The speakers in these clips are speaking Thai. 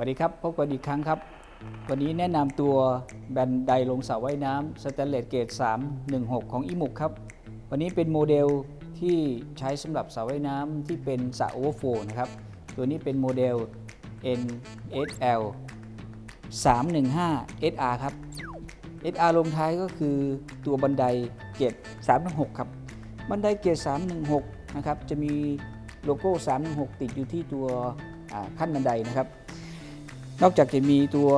สวัสดีครับ พบกันอีกครั้งครับ วันนี้แนะนำตัวแบนไดลงสระว่ายน้ำสแตนเลสเกรด316 ของอิมุกครับ วันนี้เป็นโมเดลที่ใช้สำหรับสระว่ายน้ำที่เป็นสระโอเวอร์โฟนะครับ ตัวนี้เป็นโมเดล NSL 315 SR ครับ SR ลงท้ายก็คือตัวบันไดเกรด316 ครับ บันไดเกรด316 นะครับ จะมีโลโก้ 316 ติดอยู่ที่ตัวขั้นบันไดนะครับ นอกจากจะมีตัว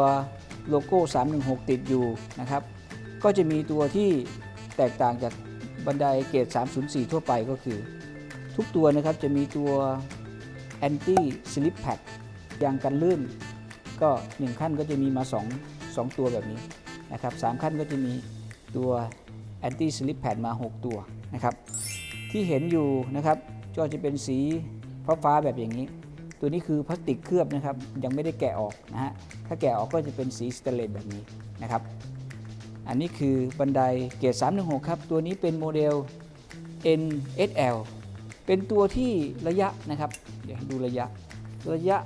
โลโก้ 316 ติดอยู่นะครับ ก็จะมีตัวที่แตกต่างจากบันไดเกรด304 ทั่วไปก็คือ ทุกตัวนะครับจะมีตัว anti slip pad ยางกันลื่น ก็ 1 ขั้นก็จะมีมา 2 2 ตัวแบบนี้นะครับ3ขั้นก็จะมีตัว anti slip pad มา 6 ตัวนะครับ ที่เห็นอยู่นะครับก็จะเป็นสีฟ้าๆแบบอย่างนี้ ตัวนี้คือพลาสติกเคลือบนะครับ ยังไม่ได้แกะออกนะฮะถ้าแกะออกก็จะเป็นสีสเตนเลสแบบนี้นะครับ อันนี้คือบันไดเกรด316 ครับ ตัวนี้เป็นโมเดล NSL เป็นตัวที่ระยะนะครับเดี๋ยวดูระยะระยะ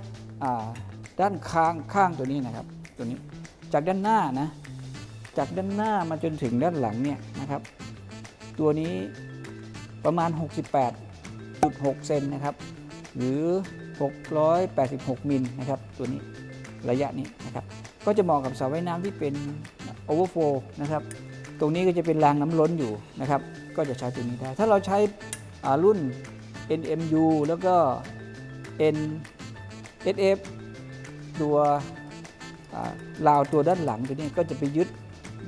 ด้านข้างข้างตัวนี้นะครับ ตัวนี้จากด้านหน้านะจากด้านหน้ามาจนถึงด้านหลังเนี่ยนะครับ ตัวนี้ประมาณ 68.6 เซนนะครับ หรือ 686 มิลนะครับตัวนี้ระยะนี้นะครับก็จะเหมาะกับสระว่ายน้ำที่เป็นโอเวอร์โฟนะครับตรงนี้ก็จะเป็นรางน้ำล้นอยู่นะครับก็จะใช้ตัวนี้ได้ ถ้าเราใช้รุ่น NMU แล้วก็ NSF ตัวอ่าราวตัวด้านหลังตัวนี้ก็จะไปยึด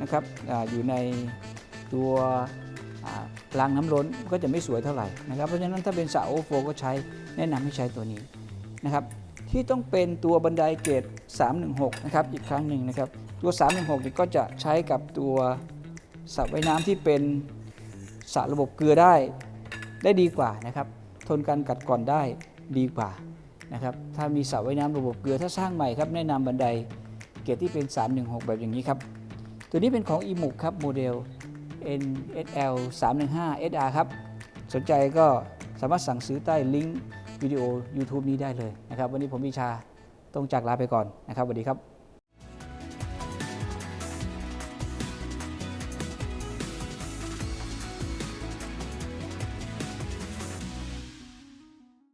นะครับออยู่ในตัวรางน้ำล้นก็จะไม่สวยเท่าไหร่นะครับเพราะฉะนั้นถ้าเป็นสระโอเวอร์โฟก็ใช้แนะนำให้ใช้ตัวนี้ นะครับที่ต้องเป็นตัวบันไดเกรด316 นะครับอีกครั้งหนึ่งนะครับตัว 316นี่ก็จะใช้กับตัวสระว่ายน้ำที่เป็นสระระบบเกลือได้ได้ดีกว่านะครับทนการกัดกร่อนได้ดีกว่านะครับถ้ามีสระว่ายน้ำระบบเกลือถ้าสร้างใหม่ครับแนะนำบันไดเกรดที่เป็น 316 แบบอย่างนี้ครับตัวนี้เป็นของ i m u ครับโมเดล NSL 315 SR ครับสนใจก็สามารถสั่งซื้อใต้ลิงก์ วิดีโอ YouTube นี้ได้เลยนะครับ วันนี้ผมวิชาต้องจากลาไปก่อนนะครับสวัสดีครับ